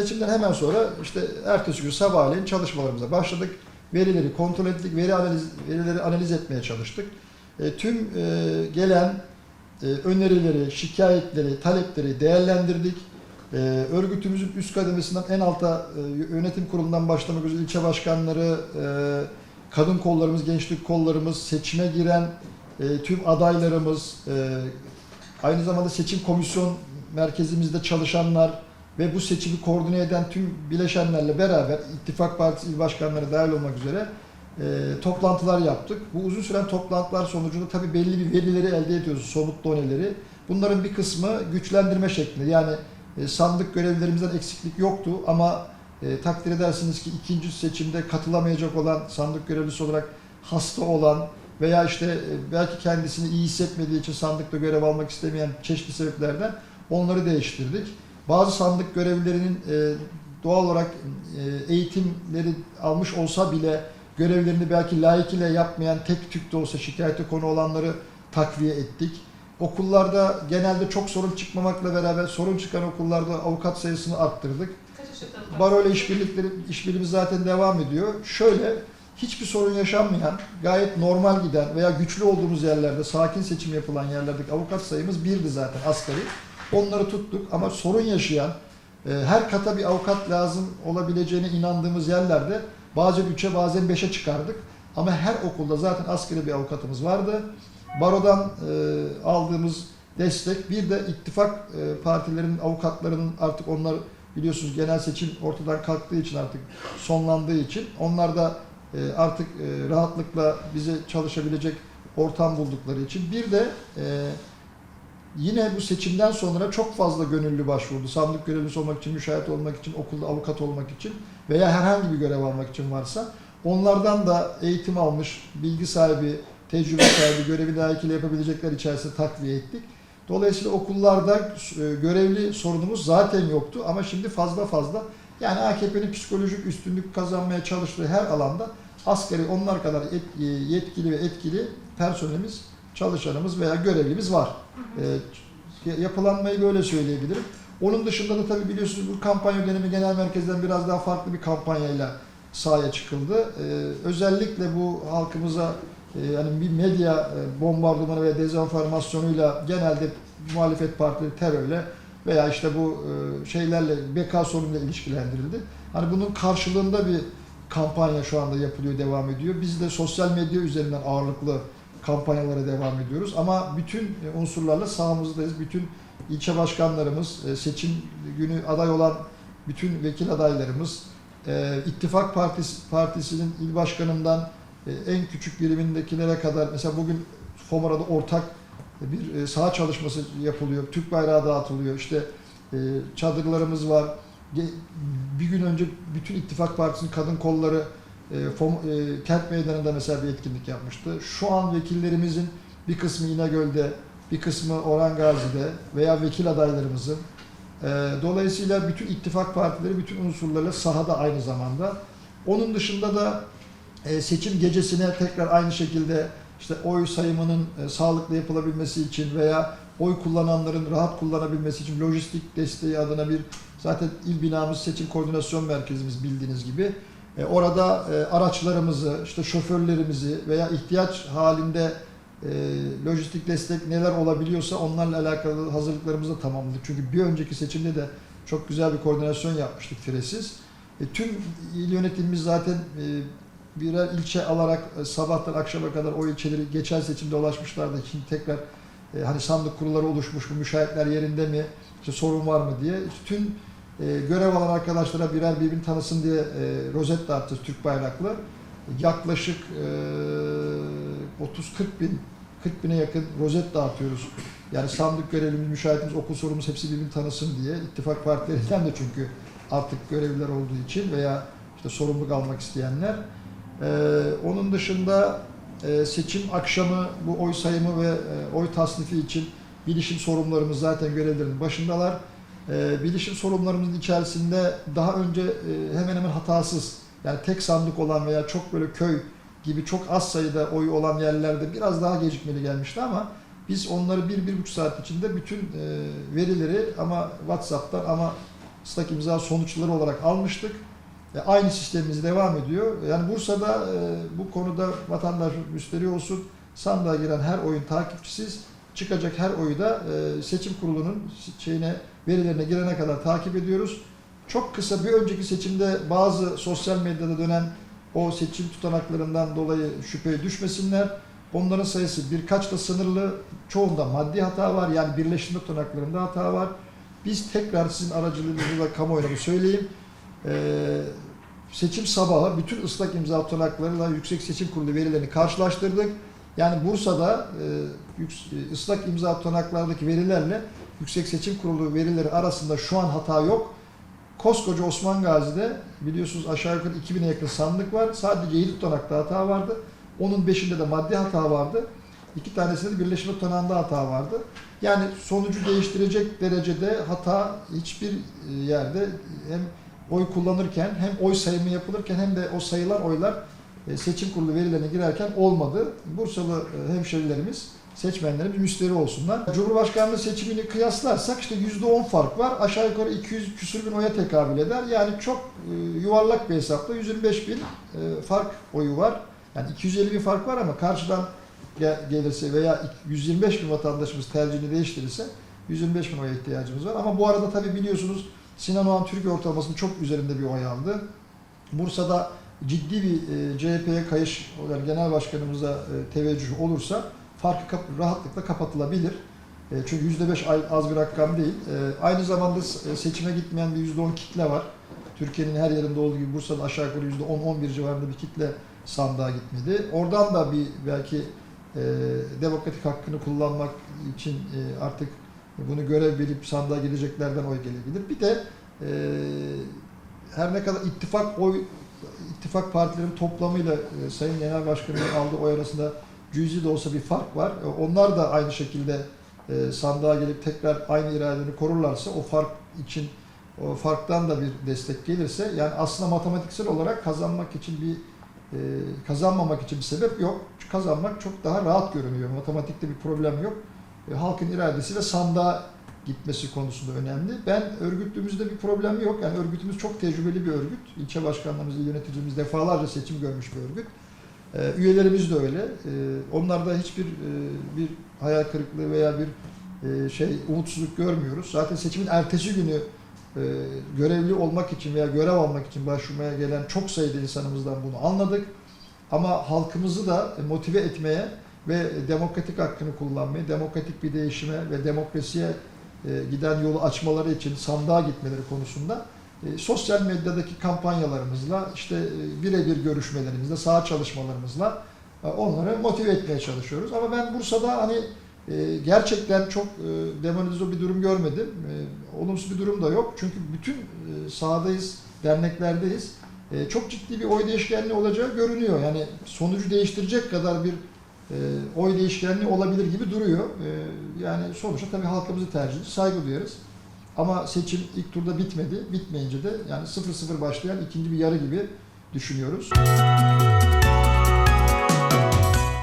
seçimden hemen sonra işte ertesi gün sabahleyin çalışmalarımıza başladık. Verileri kontrol ettik, veri analiz, verileri analiz etmeye çalıştık. E, tüm e, gelen e, önerileri, şikayetleri, talepleri değerlendirdik. E, örgütümüzün üst kademesinden en alta e, yönetim kurulundan başlamak üzere ilçe başkanları, e, kadın kollarımız, gençlik kollarımız, seçime giren e, tüm adaylarımız, e, aynı zamanda seçim komisyon merkezimizde çalışanlar ve bu seçimi koordine eden tüm bileşenlerle beraber ittifak partisi il başkanları dahil olmak üzere e, toplantılar yaptık. Bu uzun süren toplantılar sonucunda tabii belli bir verileri elde ediyoruz, somut doneleri. Bunların bir kısmı güçlendirme şeklinde. Yani e, sandık görevlilerimizden eksiklik yoktu ama e, takdir edersiniz ki ikinci seçimde katılamayacak olan sandık görevlisi olarak hasta olan veya işte e, belki kendisini iyi hissetmediği için sandıkta görev almak istemeyen çeşitli sebeplerden onları değiştirdik. Bazı sandık görevlilerinin e, doğal olarak e, eğitimleri almış olsa bile görevlerini belki layıkıyla yapmayan tek tük de olsa şikayete konu olanları takviye ettik. Okullarda genelde çok sorun çıkmamakla beraber sorun çıkan okullarda avukat sayısını arttırdık. Baro ile işbirlikleri, işbirliğimiz zaten devam ediyor. Şöyle, hiçbir sorun yaşanmayan, gayet normal giden veya güçlü olduğumuz yerlerde, sakin seçim yapılan yerlerdeki avukat sayımız birdi zaten asgari. Onları tuttuk ama sorun yaşayan, e, her kata bir avukat lazım olabileceğine inandığımız yerlerde bazen 3'e bazen 5'e çıkardık. Ama her okulda zaten asgari bir avukatımız vardı. Barodan e, aldığımız destek, bir de ittifak e, partilerinin avukatlarının artık onlar biliyorsunuz genel seçim ortadan kalktığı için artık sonlandığı için onlar da e, artık e, rahatlıkla bize çalışabilecek ortam buldukları için bir de e, yine bu seçimden sonra çok fazla gönüllü başvurdu. Sandık görevlisi olmak için, müşahit olmak için, okulda avukat olmak için veya herhangi bir görev almak için varsa onlardan da eğitim almış, bilgi sahibi, tecrübe sahibi, görevi layıkıyla yapabilecekler içerisinde takviye ettik. Dolayısıyla okullarda e, görevli sorunumuz zaten yoktu ama şimdi fazla fazla yani AKP'nin psikolojik üstünlük kazanmaya çalıştığı her alanda asgari onlar kadar e, yetkili ve etkili personelimiz, çalışanımız veya görevlimiz var. E, yapılanmayı böyle söyleyebilirim. Onun dışında da tabii biliyorsunuz bu kampanya dönemi genel merkezden biraz daha farklı bir kampanyayla sahaya çıkıldı. E, özellikle bu halkımıza e, yani bir medya e, bombardımanı ve dezenformasyonuyla genelde muhalefet partileri terörle veya işte bu e, şeylerle BK sorunuyla ilişkilendirildi. Hani bunun karşılığında bir kampanya şu anda yapılıyor, devam ediyor. Biz de sosyal medya üzerinden ağırlıklı kampanyalara devam ediyoruz. Ama bütün e, unsurlarla sahamızdayız. Bütün ilçe başkanlarımız, e, seçim günü aday olan bütün vekil adaylarımız, e, İttifak Partisi, Partisi'nin il başkanından en küçük birimindekilere kadar mesela bugün Fomara'da ortak bir saha çalışması yapılıyor. Türk bayrağı dağıtılıyor. İşte çadırlarımız var. Bir gün önce bütün İttifak Partisi'nin kadın kolları e, Fom- e, kent meydanında mesela bir etkinlik yapmıştı. Şu an vekillerimizin bir kısmı İnegöl'de, bir kısmı Orhan Gazi'de veya vekil adaylarımızın. E, Dolayısıyla bütün ittifak partileri bütün unsurlarla sahada aynı zamanda. Onun dışında da e, seçim gecesine tekrar aynı şekilde işte oy sayımının e, sağlıklı yapılabilmesi için veya oy kullananların rahat kullanabilmesi için lojistik desteği adına bir zaten il binamız seçim koordinasyon merkezimiz bildiğiniz gibi e, orada e, araçlarımızı işte şoförlerimizi veya ihtiyaç halinde e, lojistik destek neler olabiliyorsa onlarla alakalı hazırlıklarımızı da tamamladık. Çünkü bir önceki seçimde de çok güzel bir koordinasyon yapmıştık Firesiz. E, tüm il yönetimimiz zaten e, birer ilçe alarak e, sabahtan akşama kadar o ilçeleri geçen seçimde ulaşmışlardı. Şimdi tekrar e, hani sandık kurulları oluşmuş, bu müşahitler yerinde mi, işte sorun var mı diye. İşte tüm e, görev alan arkadaşlara birer birbirini tanısın diye e, rozet dağıtacağız Türk bayraklı. Yaklaşık e, 30-40 bin 40 bine yakın rozet dağıtıyoruz. Yani sandık görevlimiz, müşahitimiz, okul sorumuz hepsi birbirini tanısın diye. İttifak partilerinden de çünkü artık görevliler olduğu için veya işte sorumluluk almak isteyenler. Ee, onun dışında e, seçim akşamı bu oy sayımı ve e, oy tasnifi için bilişim sorumlularımız zaten görevlerinin başındalar. Ee, bilişim sorumlularımızın içerisinde daha önce e, hemen hemen hatasız yani tek sandık olan veya çok böyle köy gibi çok az sayıda oy olan yerlerde biraz daha gecikmeli gelmişti ama biz onları bir, bir buçuk saat içinde bütün e, verileri ama WhatsApp'tan ama ıslak imza sonuçları olarak almıştık. E, aynı sistemimiz devam ediyor. Yani Bursa'da e, bu konuda vatandaş müşteri olsun, sandığa giren her oyun takipçisiz, çıkacak her oyu da e, seçim kurulunun şeyine verilerine girene kadar takip ediyoruz. Çok kısa bir önceki seçimde bazı sosyal medyada dönen o seçim tutanaklarından dolayı şüpheye düşmesinler. Onların sayısı birkaç da sınırlı. Çoğunda maddi hata var. Yani birleştirme tutanaklarında hata var. Biz tekrar sizin aracılığınızla kamuoyuna söyleyeyim. Ee, seçim sabahı bütün ıslak imza tutanaklarıyla Yüksek Seçim Kurulu verilerini karşılaştırdık. Yani Bursa'da e, e, ıslak imza tutanaklardaki verilerle Yüksek Seçim Kurulu verileri arasında şu an hata yok. Koskoca Osman Gazi'de biliyorsunuz aşağı yukarı 2000'e yakın sandık var. Sadece 7 tutanakta hata vardı. Onun 5'inde de maddi hata vardı. İki tanesinde de birleşme tutanağında hata vardı. Yani sonucu değiştirecek derecede hata hiçbir e, yerde hem oy kullanırken hem oy sayımı yapılırken hem de o sayılan oylar seçim kurulu verilerine girerken olmadı. Bursalı e, hemşerilerimiz, seçmenlerimiz müşteri olsunlar. Cumhurbaşkanlığı seçimini kıyaslarsak işte %10 fark var. Aşağı yukarı 200 küsür bin oya tekabül eder. Yani çok e, yuvarlak bir hesapla 125 bin e, fark oyu var. Yani 250 bin fark var ama karşıdan gel- gelirse veya 125 bin vatandaşımız tercihini değiştirirse 125 bin oya ihtiyacımız var. Ama bu arada tabii biliyorsunuz Sinan Oğan Türkiye ortalamasının çok üzerinde bir oy aldı. Bursa'da ciddi bir e, CHP'ye kayış, yani genel başkanımıza e, teveccüh olursa farkı kap- rahatlıkla kapatılabilir. E, çünkü %5 ay- az bir rakam değil. E, aynı zamanda seçime gitmeyen bir %10 kitle var. Türkiye'nin her yerinde olduğu gibi Bursa'da aşağı yukarı %10-11 civarında bir kitle sandığa gitmedi. Oradan da bir belki e, demokratik hakkını kullanmak için e, artık bunu görev bilip sandığa gideceklerden oy gelebilir. Bir de e, her ne kadar ittifak oy ittifak partilerin toplamıyla e, Sayın Genel Başkanı'nın aldığı oy arasında cüzi de olsa bir fark var. E, onlar da aynı şekilde e, sandığa gelip tekrar aynı iradelerini korurlarsa o fark için o farktan da bir destek gelirse yani aslında matematiksel olarak kazanmak için bir e, kazanmamak için bir sebep yok. Kazanmak çok daha rahat görünüyor. Matematikte bir problem yok. E, halkın iradesiyle sandığa gitmesi konusunda önemli. Ben örgütlüğümüzde bir problem yok. Yani örgütümüz çok tecrübeli bir örgüt. İlçe başkanlarımız, yöneticimiz defalarca seçim görmüş bir örgüt. E, üyelerimiz de öyle. E, onlarda hiçbir e, bir hayal kırıklığı veya bir e, şey umutsuzluk görmüyoruz. Zaten seçimin ertesi günü e, görevli olmak için veya görev almak için başvurmaya gelen çok sayıda insanımızdan bunu anladık. Ama halkımızı da motive etmeye ve demokratik hakkını kullanmaya, demokratik bir değişime ve demokrasiye giden yolu açmaları için sandığa gitmeleri konusunda e, sosyal medyadaki kampanyalarımızla, işte e, birebir görüşmelerimizle, saha çalışmalarımızla e, onları motive etmeye çalışıyoruz. Ama ben Bursa'da hani e, gerçekten çok e, demoralize bir durum görmedim. E, olumsuz bir durum da yok. Çünkü bütün e, sahadayız, derneklerdeyiz. E, çok ciddi bir oy değişkenliği olacağı görünüyor. Yani sonucu değiştirecek kadar bir e, oy değişkenliği olabilir gibi duruyor. E, yani sonuçta tabii halkımızı tercihi saygı duyarız. Ama seçim ilk turda bitmedi. Bitmeyince de yani 0-0 başlayan ikinci bir yarı gibi düşünüyoruz.